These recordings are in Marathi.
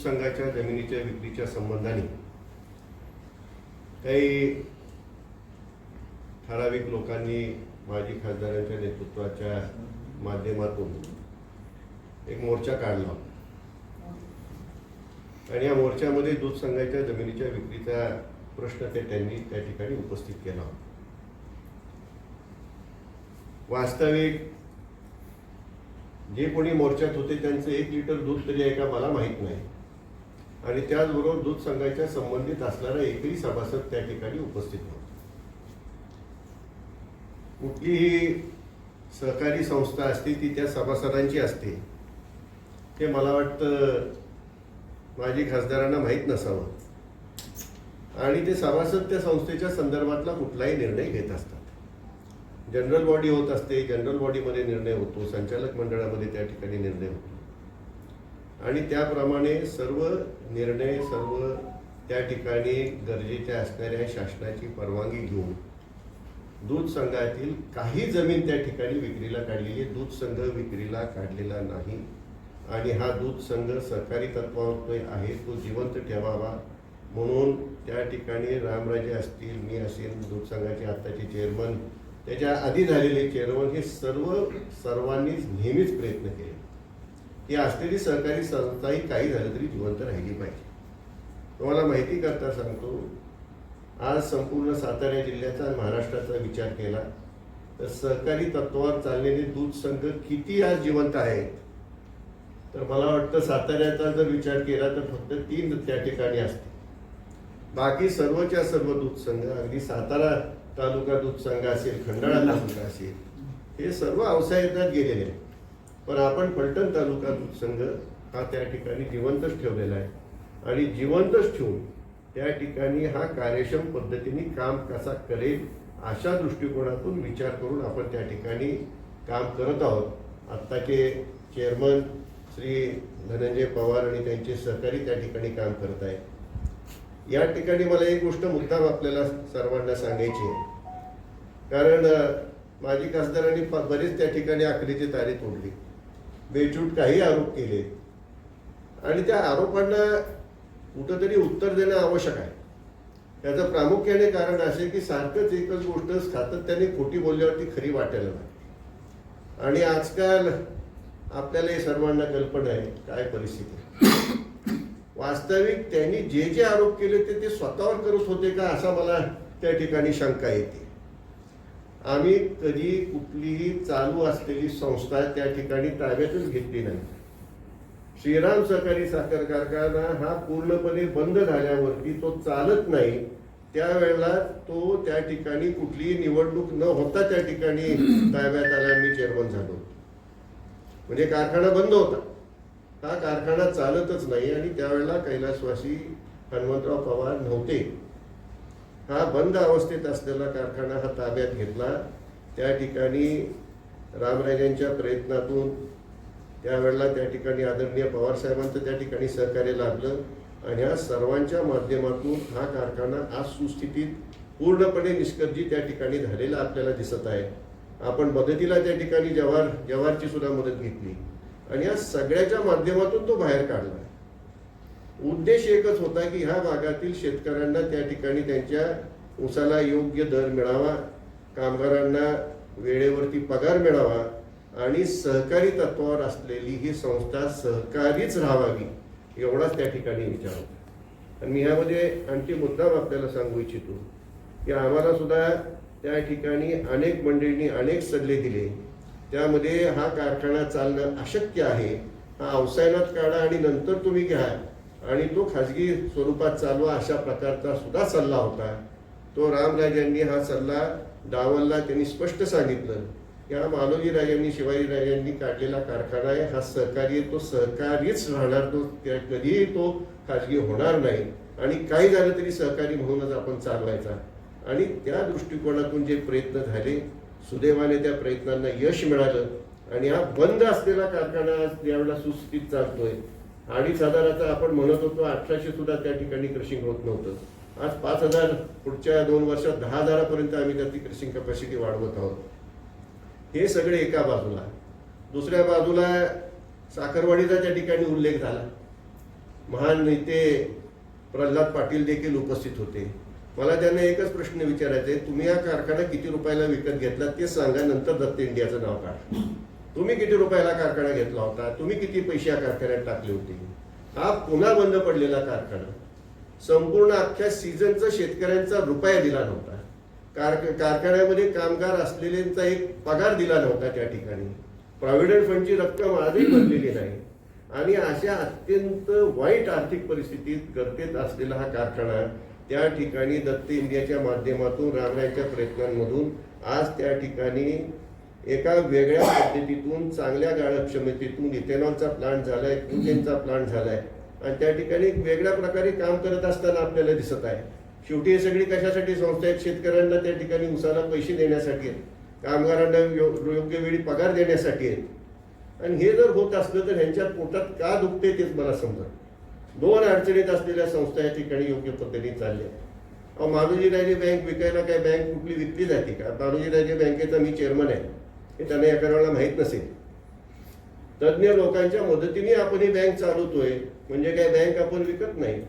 दूध संघाच्या जमिनीच्या विक्रीच्या संबंधाने काही ठराविक लोकांनी माजी खासदारांच्या नेतृत्वाच्या माध्यमातून एक मोर्चा काढला. होता. आणि या मोर्चामध्ये दूध संघाच्या जमिनीच्या विक्रीचा प्रश्न ते त्यांनी त्या ठिकाणी उपस्थित केला. होता वास्तविक जे कोणी मोर्चात होते त्यांचं एक लिटर दूध तरी आहे का? मला माहीत नाही. आणि त्याचबरोबर दूध संघाच्या संबंधित असणारा एकही सभासद त्या ठिकाणी उपस्थित नव्हता. कुठलीही सहकारी संस्था असते ती त्या सभासदांची असते. हे मला वाटतं माजी खासदारांना माहीत नसावं. आणि ते सभासद त्या संस्थेच्या संदर्भातला कुठलाही निर्णय घेत असतात. जनरल बॉडी होत असते जनरल बॉडीमध्ये निर्णय होतो संचालक मंडळामध्ये त्या ठिकाणी निर्णय होतो. आणि त्याप्रमाणे सर्व निर्णय सर्व त्या ठिकाणी गरजेच्या असणाऱ्या शासनाची परवानगी घेऊन दूध संघातील काही जमीन त्या ठिकाणी विक्रीला काढलेली आहे. दूध संघ विक्रीला काढलेला नाही. आणि हा दूध संघ सरकारी तत्वावर आहे. तो जिवंत ठेवावा म्हणून त्या ठिकाणी रामराजे असतील मी असेल दूध संघाचे आत्ताचे चेअरमन त्याच्या आधी झालेले चेअरमन हे सर्व सर्वांनीच नेहमीच प्रयत्न केले. ही असलेली सहकारी संस्थाही काही झालं तरी जिवंत राहिली पाहिजे. तुम्हाला माहिती करता सांगतो आज संपूर्ण सातारा जिल्ह्याचा महाराष्ट्राचा विचार केला तर सहकारी तत्वावर चाललेले दूध संघ किती आज जिवंत आहेत? तर मला वाटतं साताऱ्याचा जर विचार केला तर फक्त तीन त्या ठिकाणी असते बाकी सर्वच्या सर्व दूध संघ अगदी सातारा तालुका दूध संघ असेल खंडाळा तालुका असेल हे सर्व अवसायात गेलेले आहेत. पण आपण पलटण तालुका दूधसंघ हा त्या ठिकाणी जिवंतच ठेवलेला आहे. आणि जिवंतच ठेवून त्या ठिकाणी हा कार्यक्षम पद्धतीने काम कसा करेल अशा दृष्टिकोनातून विचार करून आपण त्या ठिकाणी काम करत आहोत. आत्ताचे चेअरमन श्री धनंजय पवार आणि त्यांचे सहकारी त्या ठिकाणी काम करत आहेत. या ठिकाणी मला एक गोष्ट मुद्दाम आपल्याला सर्वांना सांगायची आहे. कारण माजी खासदारांनी फ- बरेच त्या ठिकाणी आखरीची तारीख तोडली. बेचूट काही आरोप केले. आणि त्या आरोपांना कुठंतरी उत्तर देणं आवश्यक आहे. त्याचं प्रामुख्याने कारण असे की सारखंच एकच गोष्ट सातत्याने खोटी बोलल्यावरती खरी वाटायला नाही. आणि आजकाल आपल्याला हे सर्वांना कल्पना आहे काय परिस्थिती वास्तविक त्यांनी जे जे आरोप केले ते ते स्वतःवर करत होते का असा मला त्या ठिकाणी शंका येते. आम्ही कधी कुठलीही चालू असलेली संस्था त्या ठिकाणी ताब्यातच घेतली नाही. श्रीराम सहकारी साखर कारखाना हा पूर्णपणे बंद झाल्यावरती तो चालत नाही. त्यावेळेला तो त्या ठिकाणी कुठलीही निवडणूक न होता त्या ठिकाणी ताब्यात आला. मी चेअरमन झालो. म्हणजे कारखाना बंद होता. हा कारखाना चालतच नाही आणि त्यावेळेला कैलासवासी हनुमंतराव पवार नव्हते. हा बंद अवस्थेत असलेला कारखाना हा ताब्यात घेतला. त्या ठिकाणी रामराजांच्या प्रयत्नातून त्यावेळेला त्या ठिकाणी आदरणीय पवार साहेबांचं त्या ठिकाणी सहकार्य लाभलं आणि ह्या सर्वांच्या माध्यमातून हा कारखाना आज सुस्थितीत पूर्णपणे निष्कर्जी त्या ठिकाणी झालेला आपल्याला दिसत आहे. आपण मदतीला त्या ठिकाणी जवार जवारची सुद्धा मदत घेतली. आणि या सगळ्याच्या माध्यमातून तो बाहेर काढला. उद्देश एकच होता की ह्या भागातील शेतकऱ्यांना त्या ठिकाणी त्यांच्या ऊसाला योग्य दर मिळावा कामगारांना वेळेवरती पगार मिळावा आणि सहकारी तत्वावर असलेली ही संस्था सहकारीच राहावी एवढाच त्या ठिकाणी विचार होता. आणि मी ह्यामध्ये आणखी मुद्दाम आपल्याला सांगू इच्छितो की आम्हाला सुद्धा त्या ठिकाणी अनेक मंडळींनी अनेक सल्ले दिले. त्यामध्ये हा कारखाना चालणं अशक्य आहे हा अवसायनात काढा आणि नंतर तुम्ही घ्या. आणि तो खाजगी स्वरूपात चालवा अशा प्रकारचा सुद्धा सल्ला होता. तो रामराजांनी हा सल्ला डावलला त्यांनी स्पष्ट सांगितलं. की हा मालोजी शिवाजी राजांनी काढलेला कारखाना आहे हा सहकारी तो सहकारीच राहणार तो कधीही तो खाजगी होणार नाही. आणि काही झालं तरी सहकारी म्हणूनच आपण चालवायचा. आणि त्या दृष्टिकोनातून जे प्रयत्न झाले सुदैवाने त्या प्रयत्नांना यश मिळालं. आणि हा बंद असलेला कारखाना यावेळेला सुस्थित चालतोय. अडीच हजाराचा आपण म्हणत होतो अठराशे सुद्धा त्या ठिकाणी क्रशिंग होत नव्हतं. आज पाच हजार पुढच्या दोन वर्षात दहा हजारापर्यंत आम्ही त्याची क्रशिंग कॅपॅसिटी वाढवत आहोत. हे सगळे एका बाजूला. दुसऱ्या बाजूला साखरवाडीचा त्या ठिकाणी उल्लेख झाला. महान नेते प्रल्हाद पाटील देखील उपस्थित होते. मला त्यांना एकच प्रश्न विचारायचा आहे तुम्ही हा कारखाना किती रुपयाला विकत घेतला ते सांगा नंतर दत्त इंडियाचं नाव काढा. तुम्ही किती रुपयाला कारखाना घेतला होता? तुम्ही किती पैसे या कारखान्यात टाकले होते? हा पुन्हा बंद पडलेला कारखाना. संपूर्ण अख्ख्या सीझनचा शेतकऱ्यांचा रुपया दिला नव्हता. कार कारखान्यामध्ये कामगार असलेल्यांचा एक पगार दिला नव्हता त्या ठिकाणी. प्रॉव्हिडंट फंडची रक्कम आजही भरलेली नाही. आणि अशा अत्यंत वाईट आर्थिक परिस्थितीत गर्तेत असलेला हा कारखाना त्या ठिकाणी दत्त इंडियाच्या माध्यमातून राबण्याच्या प्रयत्नांमधून आज त्या ठिकाणी एका वेगळ्या पद्धतीतून चांगल्या गाळप क्षमतेतून इथेनॉलचा प्लांट झालाय इंजिनचा प्लांट झालाय. आणि त्या ठिकाणी एक वेगळ्या प्रकारे काम करत असताना आपल्याला दिसत आहे. शेवटी हे सगळी कशासाठी संस्था आहेत? शेतकऱ्यांना त्या ठिकाणी उसाला पैसे देण्यासाठी आहेत. कामगारांना यो- योग्य वेळी पगार देण्यासाठी आहेत. आणि हे जर होत असलं तर ह्यांच्या पोटात का दुखते तेच मला समजत दोन अडचणीत असलेल्या संस्था या ठिकाणी योग्य पद्धतीने चालल्या अहो मालोजी राजे बँक विकायला काय बँक कुठली विकली जाते का? मालोजी राजे बँकेचा मी चेअरमन आहे. हे त्यांना या वेळेला माहीत नसेल. तज्ज्ञ लोकांच्या मदतीने आपण ही बँक चालवतोय. म्हणजे काय बँक आपण विकत नाही.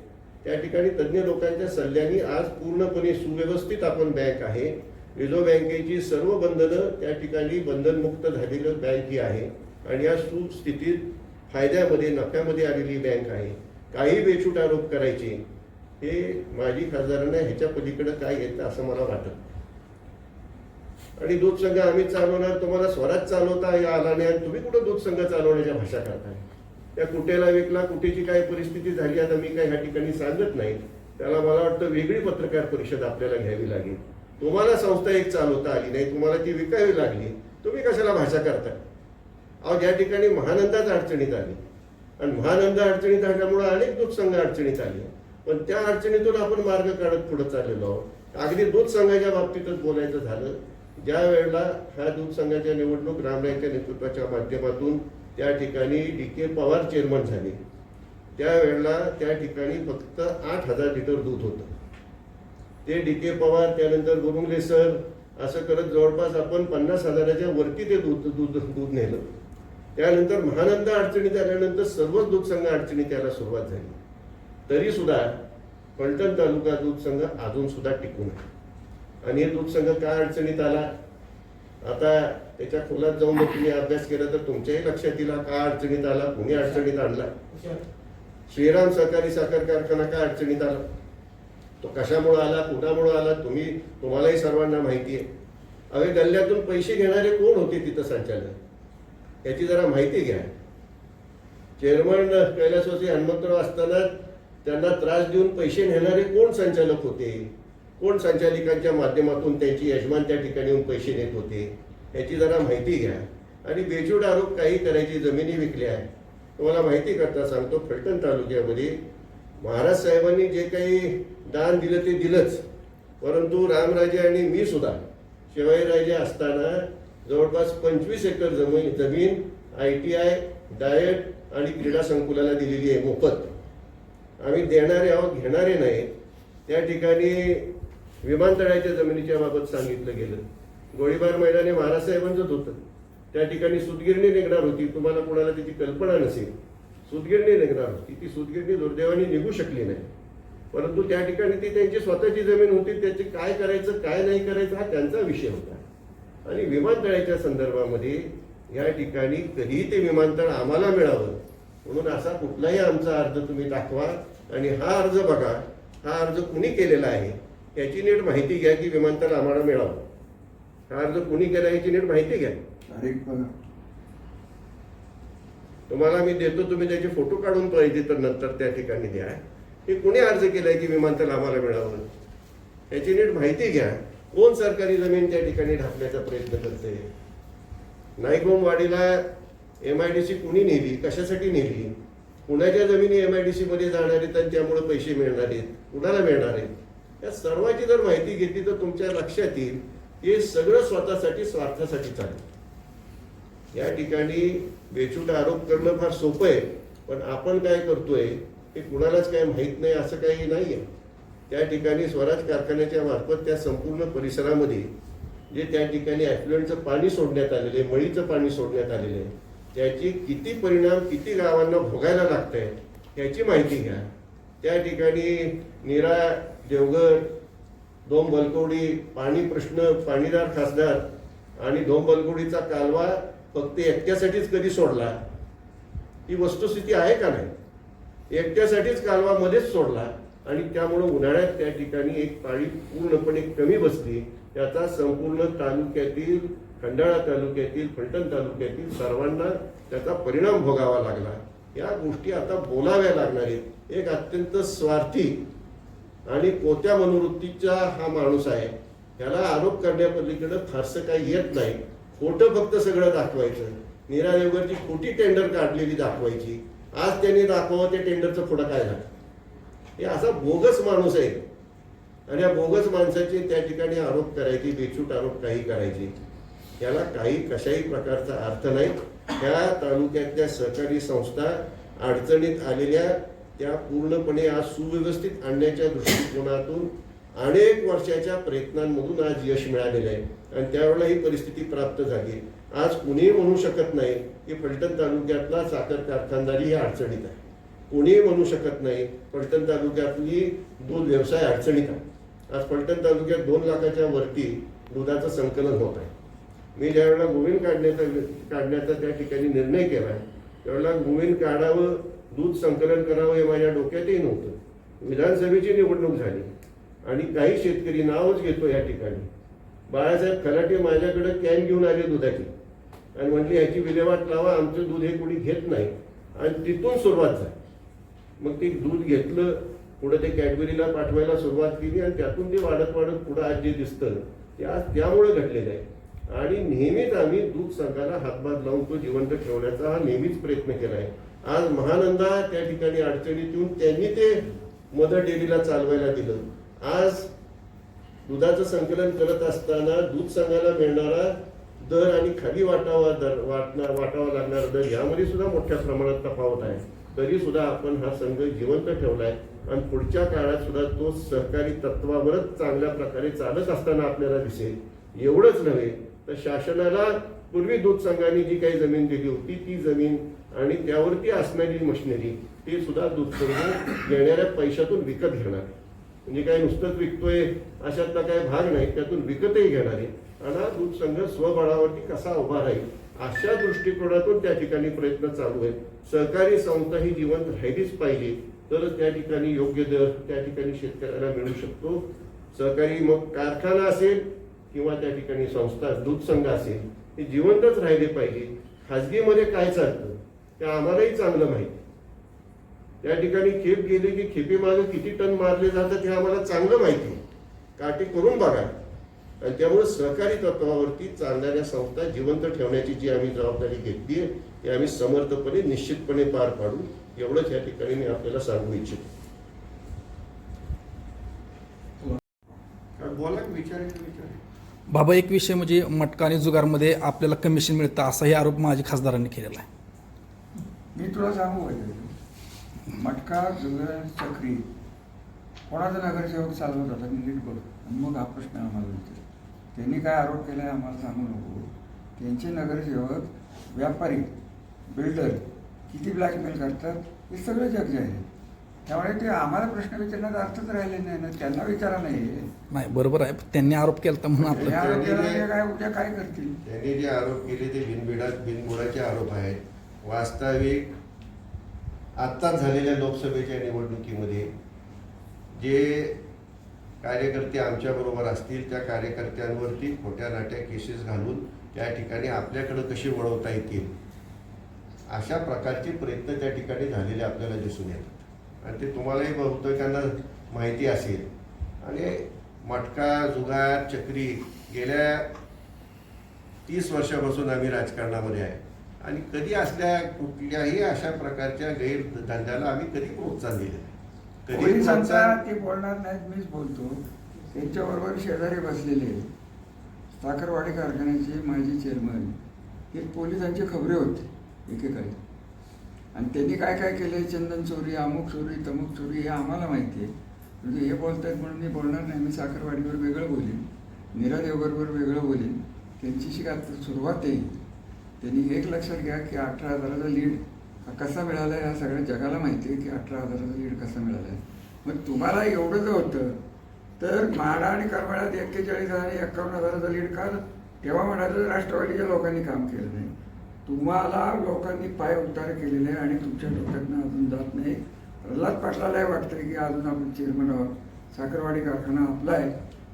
त्या ठिकाणी तज्ज्ञ लोकांच्या सल्ल्याने आज पूर्णपणे सुव्यवस्थित आपण बँक आहे. रिझर्व्ह बँकेची सर्व बंधनं त्या ठिकाणी बंधनमुक्त झालेलं बँक ही आहे. आणि या सुस्थितीत फायद्यामध्ये नफ्यामध्ये आलेली बँक आहे. काही बेछूट आरोप करायचे. हे माजी खासदारांना ह्याच्या पलीकडे काय येतं असं मला वाटत आणि दूध संघ आम्ही चालवणार तुम्हाला स्वराज चालवता या आला नाही आणि तुम्ही कुठं दूध संघ चालवण्याच्या भाषा करताय? त्या कुठेला विकला कुठेची काय परिस्थिती झाली आता मी काय ह्या ठिकाणी सांगत नाही. त्याला मला वाटतं वेगळी पत्रकार परिषद आपल्याला घ्यावी लागेल. तुम्हाला संस्था एक चालवता आली नाही तुम्हाला ती विकावी लागली तुम्ही कशाला भाषा करताय? अहो या ठिकाणी महानंदाच अडचणीत आली. आणि महानंद अडचणीत आल्यामुळे अनेक दूध संघ अडचणीत आले. पण त्या अडचणीतून आपण मार्ग काढत पुढे चाललेलो आहोत. अगदी दूध संघाच्या बाबतीतच बोलायचं झालं ज्या वेळेला ह्या दूध संघाच्या निवडणूक रामरायच्या नेतृत्वाच्या माध्यमातून त्या ठिकाणी डी के पवार चेअरमन झाले त्यावेळेला त्या ठिकाणी फक्त आठ हजार लिटर दूध होतं. ते डी के पवार त्यानंतर गुरुंगले सर असं करत जवळपास आपण पन्नास हजाराच्या वरती ते दूध दूध दूध नेलं. त्यानंतर महानंद अडचणीत आल्यानंतर सर्वच दूध संघ अडचणीत यायला सुरुवात झाली. तरीसुद्धा पलटण तालुका दूध संघ टिकून आहे. आणि हे दूध संघ काय अडचणीत आला? आता त्याच्या खोलात जाऊन जर तुम्ही अभ्यास केला तर तुमच्याही लक्षात येईल काय का अडचणीत आला कुणी अडचणीत आणला? श्रीराम सहकारी साखर कारखाना का अडचणीत आला? तो कशामुळे आला कुणामुळे आला? तुम्ही तुम्हालाही सर्वांना माहिती आहे. अवे गल्ल्यातून पैसे घेणारे कोण होते तिथं संचालक? याची जरा माहिती घ्या. चेअरमन कैलासवासी हनुमंतराव असताना त्यांना त्रास देऊन पैसे नेणारे कोण संचालक होते? कोण संचालिकांच्या माध्यमातून त्यांची यजमान त्या ठिकाणी येऊन पैसे नेत होते याची जरा माहिती घ्या. आणि बेजूड आरोप काही करायची जमिनी विकल्या तुम्हाला माहिती करता सांगतो फलटण तालुक्यामध्ये महाराज साहेबांनी जे काही दान दिलं ते दिलंच. परंतु रामराजे आणि मी सुद्धा शिवाजीराजे असताना जवळपास पंचवीस एकर जमीन जमीन आय टी आय डायट आणि क्रीडा संकुलाला दिलेली आहे मोफत. आम्ही देणारे आहोत घेणारे नाही त्या ठिकाणी विमानतळाच्या जमिनीच्या बाबत सांगितलं गेलं. गोळीबार मैदाने महाराजसाहेबांचंच होतं. त्या ठिकाणी सुतगिरणी निघणार होती. तुम्हाला कोणाला त्याची कल्पना नसेल. सुतगिरणी निघणार होती. ती सुतगिरणी दुर्दैवाने निघू शकली नाही. परंतु त्या ठिकाणी ती त्यांची स्वतःची जमीन होती. त्याची काय करायचं काय नाही करायचं हा त्यांचा विषय होता. आणि विमानतळाच्या संदर्भामध्ये या ठिकाणी कधीही ते विमानतळ आम्हाला मिळावं. म्हणून असा कुठलाही आमचा अर्ज तुम्ही दाखवा. आणि हा अर्ज बघा. हा अर्ज कुणी केलेला आहे? याची नीट माहिती घ्या की विमानतळ आम्हाला मिळावं. हा अर्ज कुणी केला याची नीट माहिती घ्या. तुम्हाला मी देतो तुम्ही त्याचे फोटो काढून पाहिजे तर नंतर त्या ठिकाणी द्या. हे कुणी अर्ज केलाय की विमानतळ आम्हाला मिळावं याची नीट माहिती घ्या. कोण सरकारी जमीन त्या ठिकाणी ढाकण्याचा प्रयत्न करते नाईकवाडीला एम आय डी सी कुणी नेली? कशासाठी नेली? कुणाच्या जमिनी एम आय डी सी मध्ये जाणार आहेत आणि त्यामुळे पैसे मिळणार आहेत? कुणाला मिळणार आहेत? या सर्वांची जर माहिती घेतली तर तुमच्या लक्षात येईल हे सगळं स्वतःसाठी स्वार्थासाठी चालेल. या ठिकाणी बेछूट आरोप करणं फार सोपं आहे पण आपण काय करतोय हे कुणालाच काही माहीत नाही असं काही नाही आहे त्या ठिकाणी स्वराज कारखान्याच्या मार्फत त्या संपूर्ण परिसरामध्ये जे त्या ठिकाणी ॲफ्लुएंटचं पाणी सोडण्यात आलेलं आहे मळीचं पाणी सोडण्यात आलेलं आहे त्याची किती परिणाम किती गावांना भोगायला लागत आहे याची माहिती घ्या. त्या ठिकाणी निरा देवगड दोन बलकवडी पाणी प्रश्न पाणीदार खासदार आणि दोन बलकवडीचा कालवा फक्त एकट्यासाठीच कधी सोडला? ही वस्तुस्थिती आहे का नाही? एकट्यासाठीच कालवा मध्येच सोडला आणि त्यामुळं उन्हाळ्यात त्या ठिकाणी एक पाळी पूर्णपणे कमी बसली. त्याचा संपूर्ण तालुक्यातील खंडाळा तालुक्यातील फलटण तालुक्यातील सर्वांना त्याचा परिणाम भोगावा लागला. या गोष्टी आता बोलाव्या लागणार आहेत. एक अत्यंत स्वार्थी आणि पोत्या मनोवृत्तीचा हा माणूस आहे त्याला आरोप करण्यापलीकडे फारसं काही येत नाही. खोटं फक्त सगळं दाखवायचं. नीरा देवगरची खोटी टेंडर काढलेली दाखवायची. आज त्यांनी दाखवावं त्या टेंडरचं पुढं काय झालं? हे असा बोगस माणूस आहे. आणि या बोगस माणसाचे त्या ठिकाणी आरोप करायचे बेछूट आरोप काही करायचे. याला काही कशाही प्रकारचा अर्थ नाही. त्या तालुक्यातल्या सहकारी संस्था अडचणीत आलेल्या त्या पूर्णपणे आज सुव्यवस्थित आणण्याच्या दृष्टिकोनातून अनेक वर्षाच्या प्रयत्नांमधून आज यश मिळालेलं आहे. आणि त्यावेळेला ही परिस्थिती प्राप्त झाली आज कुणीही म्हणू शकत नाही की फलटण तालुक्यातला साखर कारखानदारी ही अडचणीत आहे. कोणीही म्हणू शकत नाही फलटण तालुक्यातली दूध व्यवसाय अडचणीत आहे. आज फलटण तालुक्यात दोन लाखाच्या वरती दुधाचं संकलन होत आहे. मी ज्यावेळेला गोविंद काढण्याचा काढण्याचा त्या ठिकाणी निर्णय केला त्यावेळेला गोविंद काढावं दूध संकलन करावं हे माझ्या डोक्यातही नव्हतं. विधानसभेची निवडणूक झाली आणि काही शेतकरी नावच घेतो या ठिकाणी. बाळासाहेब खलाटे माझ्याकडे कॅन घेऊन आले दुधाची. आणि म्हटली ह्याची विल्हेवाट लावा आमचं दूध हे कोणी घेत नाही. आणि तिथून सुरुवात झाली. मग ते दूध घेतलं पुढे ते कॅडबरीला पाठवायला सुरुवात केली आणि त्यातून ते वाढत वाढत पुढं आज जे दिसतं ते आज त्यामुळे घडलेलं आहे. आणि नेहमीच आम्ही दूध संघाला हातभार लावून तो जिवंत ठेवण्याचा हा नेहमीच प्रयत्न केला आहे. आज महानंदा त्या ठिकाणी अडचणीत येऊन त्यांनी ते मदर डेअरीला चालवायला दिलं. आज दुधाचं संकलन करत असताना दूध संघाला मिळणारा दर आणि खाली वाटावा दर वाटणार वाटावा लागणारा दर यामध्ये सुद्धा मोठ्या प्रमाणात तफावत आहे. तरी सुद्धा आपण हा संघ जिवंत ठेवलाय आणि पुढच्या काळात सुद्धा तो सहकारी तत्वावरच चांगल्या प्रकारे चालत असताना आपल्याला दिसेल. एवढंच नव्हे तर शासनाला पूर्वी दूध संघाने जी काही जमीन दिली होती ती जमीन आणि त्यावरती असणारी मशिनरी ते सुद्धा दूध येणाऱ्या पैशातून विकत घेणार. म्हणजे काय नुसतंच विकतोय अशातला काय भाग नाही त्यातून विकतही घेणार आहे. आणि दूध संघ स्वबळावरती कसा उभा राहील अशा दृष्टिकोनातून त्या ठिकाणी प्रयत्न चालू आहेत. सहकारी संस्था ही जिवंत राहिलीच पाहिजे तरच त्या ठिकाणी योग्य दर त्या ठिकाणी शेतकऱ्याला मिळू शकतो. सहकारी मग कारखाना असेल किंवा त्या ठिकाणी संस्था दूध संघ असेल हे जिवंतच राहिले पाहिजे. खाजगीमध्ये काय चालतं? ते आम्हालाही चांगलं माहिती. त्या ठिकाणी खेप गेली की खेपी मागे किती टन मारले जातात हे आम्हाला चांगलं माहिती. काटे करून बघा. आणि त्यामुळे सहकारी तत्वावरती चालणाऱ्या संस्था जिवंत ठेवण्याची जी आम्ही जबाबदारी घेतली आहे ती आम्ही समर्थपणे निश्चितपणे पार पाडू. एवढंच या ठिकाणी मी आपल्याला सांगू इच्छितो. बोला विचार विचार बाबा एक विषय म्हणजे मटका आणि जुगारमध्ये आपल्याला कमिशन मिळतं असाही आरोप माझ्या खासदारांनी केलेला आहे. मी तुला सांगू का मटका जुगार चक्री. कोणाचा नगरसेवक चालवत होता मी नीट बघ. आणि मग हा प्रश्न आम्हाला विचार. त्यांनी काय आरोप केला आहे आम्हाला सांगू नको. त्यांचे नगरसेवक व्यापारी बिल्डर किती ब्लॅकमेल करतात हे सगळं जग आहे त्यामुळे ते आम्हाला प्रश्न विचारण्याचा अर्थच राहिले नाही ना. त्यांना विचारा नाही नाही बरोबर आहे. त्यांनी आरोप केला म्हणून हे आपलं आरोप केला काय उद्या काय करतील? त्यांनी जे आरोप केले ते बिनबिडात बिनबुडाचे आरोप आहेत. वास्तविक आत्ताच झालेल्या लोकसभेच्या निवडणुकीमध्ये जे कार्यकर्ते आमच्याबरोबर असतील त्या कार्यकर्त्यांवरती खोट्या नाट्या केसेस घालून त्या ठिकाणी आपल्याकडं कशी वळवता येतील अशा प्रकारचे प्रयत्न त्या ठिकाणी झालेले आपल्याला दिसून येतात. आणि ते तुम्हालाही बहुतेकांना माहिती असेल. आणि मटका जुगार चक्री गेल्या तीस वर्षापासून आम्ही राजकारणामध्ये आहे. आणि कधी असल्या कुठल्याही अशा प्रकारच्या गैरधंद्याला आम्ही कधी प्रोत्साहन दिले. कधी प्रोत्साहन ते बोलणार नाहीत मीच बोलतो. त्यांच्याबरोबर शेजारी बसलेले साखरवाडी कारखान्याचे माजी चेअरमन हे पोलिसांचे खबरे होते एकेकाळी. आणि त्यांनी काय काय केले चंदन चोरी अमुक चोरी तमुक चोरी हे आम्हाला माहिती आहे. म्हणजे हे बोलतायत म्हणून मी बोलणार नाही. मी साखरवाडीवर वेगळं बोलेन. नीरा देवगरवर वेगळं बोलेन. त्यांच्याशी आता सुरुवात आहे. त्यांनी एक लक्षात घ्या की अठरा हजाराचा लीड हा कसा मिळाला आहे हा सगळ्या जगाला माहिती आहे की अठरा हजाराचा लीड कसा मिळाला आहे. मग तुम्हाला एवढं जर होतं तर म्हाडा आणि करमाळ्यात एक्केचाळीस हजार आणि एकावन्न हजाराचा लीड काल तेव्हा म्हणायचं राष्ट्रवादीच्या लोकांनी काम केलं नाही. तुम्हाला लोकांनी पाय उतार केलेले आहे आणि तुमच्या डोक्यातनं अजून जात नाही. प्रल्हाद पाटलालाही वाटतंय की अजून आपण चेअरमन आहोत. साखरवाडी कारखाना आपला आहे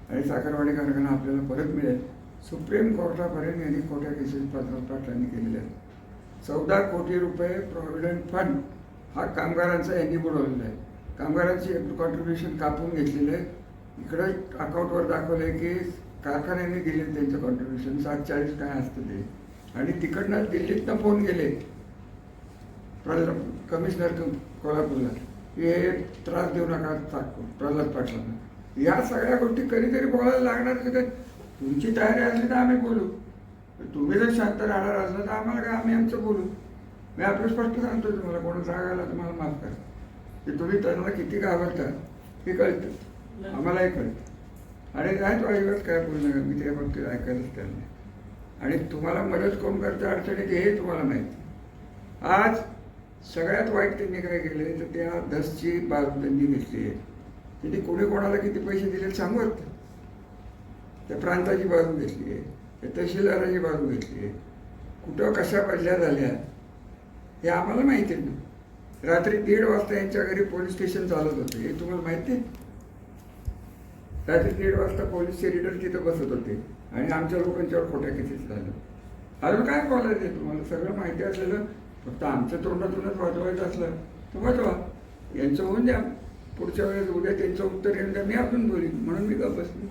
आणि साखरवाडी कारखाना आपल्याला परत मिळेल. सुप्रीम कोर्टापर्यंत यांनी खोट्या केसेस प्रल्हाद पाटलांनी केलेल्या आहेत. चौदा कोटी रुपये प्रॉव्हिडंट फंड हा कामगारांचा यांनी बुडवलेला आहे. कामगारांची कॉन्ट्रीब्युशन कापून घेतलेलं आहे. इकडं अकाउंटवर दाखवलं आहे की कारखान्याने दिले त्यांचं कॉन्ट्रीब्युशन सात चाळीस काय असतं ते. आणि तिकडनं दिल्लीतनं फोन गेले प्रल्हाद कमिशनर कोल्हापूरला. की हे त्रास देऊ नका प्रल्हाद पाटलांना. या सगळ्या गोष्टी कधीतरी बोलायला लागणार की? तुमची तयारी असली तर आम्ही बोलू. तुम्ही जर शांत राहणार असलं तर आम्हाला काय आम्ही आमचं बोलू. मी आपलं स्पष्ट सांगतो तुम्हाला कोण राग आला तुम्हाला माफ करा. की तुम्ही त्यांना किती घाबरता हे कळतं. आम्हालाही कळतं. आणि काय तो अजिबात काय बोलू नका मी त्या बाबतीत ऐकायलाच त्यांना. आणि तुम्हाला मदत कोण करतं अडचणीत हे तुम्हाला माहिती. आज सगळ्यात वाईट त्यांनी काय केलं तर त्या दसची बाजबंदी घेतली आहे त्यांनी कोणी कोणाला किती पैसे दिले सांगू त्या प्रांताची बाजू घेतली आहे त्या तहसीलदाराची बाजू घेतली आहे. कुठं कशा बदल्या झाल्या हे आम्हाला माहिती आहे ना रात्री दीड वाजता यांच्या घरी पोलीस स्टेशन चालत होते हे तुम्हाला माहिती आहे? रात्री दीड वाजता पोलीसचे रिडर तिथं बसत होते आणि आमच्या लोकांच्यावर खोट्या केसेस झाल्या अजून काय बोलायचं आहे तुम्हाला? सगळं माहिती असलेलं फक्त आमच्या तोंडातूनच वाजवायचं असलं तर वाजवा. यांचं होऊन द्या. पुढच्या वेळेस उद्या त्यांचं उत्तर येऊन द्या. मी आपण बोलीन. म्हणून मी गप्प बसली?